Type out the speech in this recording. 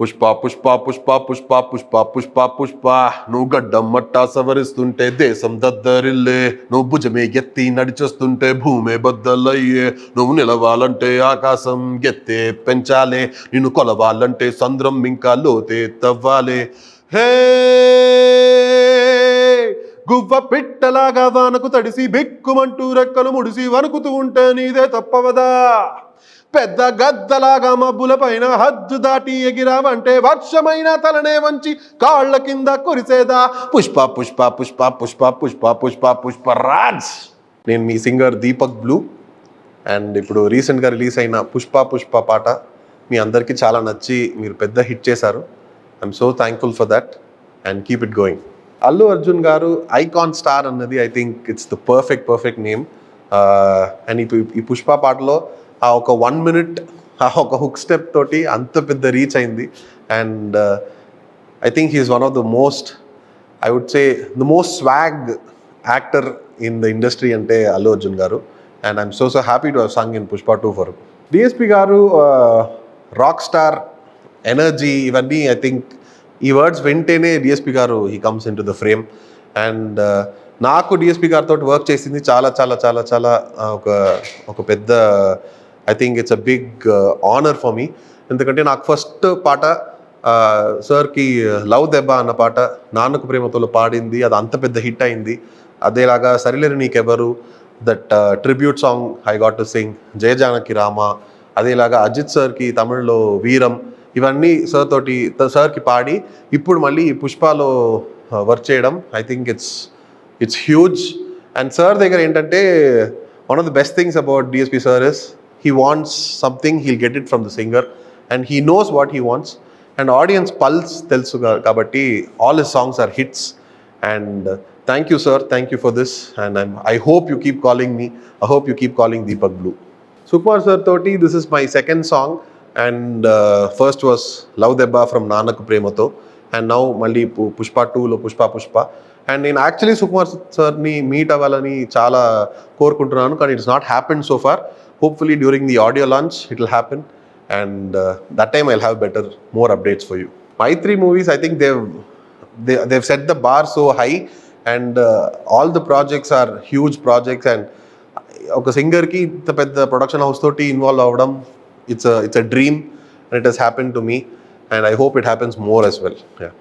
పుష్ప పుష్ప పుష్ప పుష్ప పుష్ప పుష్ప పుష్ప. నువ్వు గడ్డం మట్టా సవరిస్తుంటే దేశం దద్దరిల్లే. నువ్వు భుజమే ఎత్తి నడిచొస్తుంటే భూమే బద్దలయ్యే. నువ్వు నిలవాలంటే ఆకాశం ఎత్తే పెంచాలే. నిన్ను కొలవాలంటే సంద్రం ఇంకా లోతే తవ్వాలే. హే గువ్వ పిట్టలాగా వానకు తడిసి బిక్కుమంటూ రెక్కలు ముడిసి వణుకుతూ ఉంటే నీదే తప్పవదా? పెద్ద గద్దలాగా మబ్బుల పైన హద్దు దాటి ఎగిరావంటే వర్షమైన తలనే వంచి కాళ్ళ కింద కురిసేదా? పుష్ప పుష్ప పుష్ప పుష్ప పుష్ప పుష్ప పుష్ప రాజ్! నేను మీ సింగర్ దీపక్ బ్లూ. అండ్ ఇప్పుడు రీసెంట్గా రిలీజ్ అయిన పుష్ప పుష్ప పాట మీ అందరికీ చాలా నచ్చి మీరు పెద్ద హిట్ చేశారు. I'm so thankful for that and keep it going Allu Arjun garu icon star అన్నది I think it's the perfect perfect name and ఇప్పుడు ఈ పుష్ప పాటలో ఆ ఒక వన్ మినిట్ ఆ ఒక హుక్ స్టెప్ తోటి అంత పెద్ద రీచ్ అయింది. And I think he's one of the most I would say the most swag actor in the industry అంటే Allu Arjun garu. And I'm so so happy to sang in Pushpa two for DSP garu rock star energy ఇవన్నీ I think ఈ words వింటేనే DSP garu he comes in to the frame and నాకు డిఎస్పి గారితో work చేసింది చాలా చాలా చాలా చాలా ఒక ఒక పెద్ద I think it's a big honour for me ఎందుకంటే నాకు ఫస్ట్ పాట సార్కి uh, లవ్ దెబ్బ అన్న పాట నాన్నకు ప్రేమతో పాడింది. అది అంత పెద్ద హిట్ అయింది. అదేలాగా Sarileru Neekevaru that tribute song I got to sing Jaya Janaki Rama. అదేలాగా Ajith సార్కి తమిళ్ళో వీరం. ఇవన్నీ సార్ తోటి సార్కి పాడి ఇప్పుడు మళ్ళీ పుష్పలో వర్క్ చేయడం I think it's it's huge and sir దగ్గర ఏంటంటే one of the best things about DSP sir is he wants something he'll get it from the singer and he knows what he wants and audience pulse తెలుసు కాబట్టి all his songs are hits and thank you sir thank you for this and I hope you keep calling me I hope you keep calling Deepak Blue Sukumar sir తోటి this is my second song and first was love Debba from Nannaku Prematho and now మళ్ళీ పుష్ప టూలో Pushpa Pushpa and నేను actually Sukumar సార్ని meet అవ్వాలని చాలా కోరుకుంటున్నాను. కానీ it's not happen so far hopefully during the audio launch it will happen and that time I'll have better more updates for you my three movies I think they've they they've set the bar so high and all the projects are huge projects and ఒక సింగర్కి ఇంత పెద్ద production house తోటి involve అవ్వడం it's a it's a dream and it has happened to me and i hope it happens more as well. Yeah.